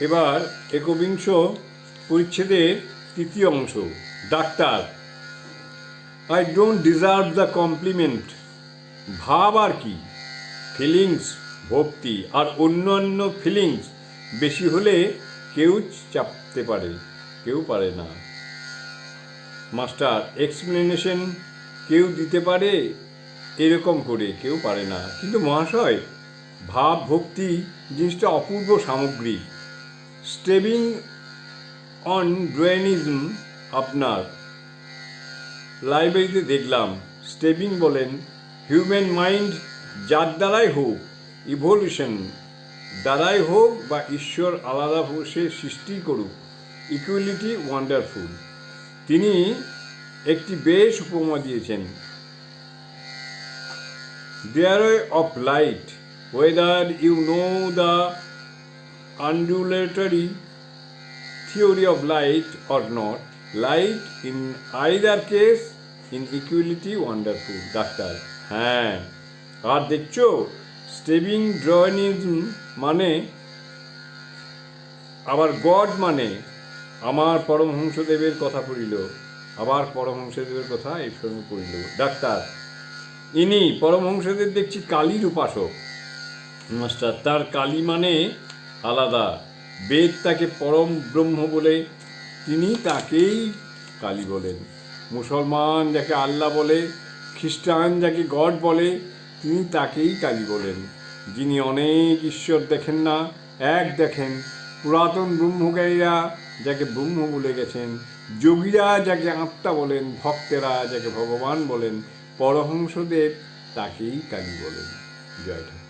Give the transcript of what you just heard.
এবার একবিংশ পরিচ্ছেদের তৃতীয় অংশ। Doctor I don't deserve the compliment ভাব আর কি? ফিলিংস ভক্তি আর অন্যান্য ফিলিংস বেশি হলে কেউ চাপতে পারে, কেউ পারে না। মাস্টার এক্সপ্লেনেশন কেউ দিতে পারে এরকম করে, কেউ পারে না। কিন্তু মহাশয়, ভাব, ভক্তি জিনিসটা অপূর্ব সামগ্রী। স্টেবিং অন ড্রোয়েনিজম আপনার। লাইব্রেরিতে দেখলাম, স্টেবিং বলেন হিউম্যান মাইন্ড যার দ্বারাই হোক, ইভলিউশন দ্বারাই হোক বা ঈশ্বর আলাদা সে সৃষ্টি করুক ইকুয়ালিটি ওয়ান্ডারফুল তিনি একটি বেশ উপমা দিয়েছেন। There of light weather you know the undulatory theory of light or not, light in either case in equality wonderful, doctor হ্যাঁ। আর দেখছ স্টেবিং ড্রয়নিজম মানে আবার গড মানে আমার পরমহংসদেবের কথা পড়িল। আবার পরমহংসদেবের কথা এর সঙ্গে পড়িল। ডাক্তার ইনি পরমহংসদেব দেখছি কালীর উপাসক। মাস্টার তার কালী মানে আলাদা। বেদ তাকে পরম ব্রহ্ম বলে তিনি তাকেই কালী বলেন। মুসলমান যাকে আল্লাহ বলে, খ্রিস্টান যাকে গড বলে, তিনি তাকেই কালী বলেন। যিনি অনেক ঈশ্বর দেখেন না, এক দেখেন। পুরাতন ব্রহ্মজ্ঞানীরা যাকে ব্রহ্ম বলে গেছেন, যোগীরা যাকে আত্মা বলেন, ভক্তেরা যাকে ভগবান বলেন পরহংসদেব তাকেই কালী বলেন। জয় ঠাকুর।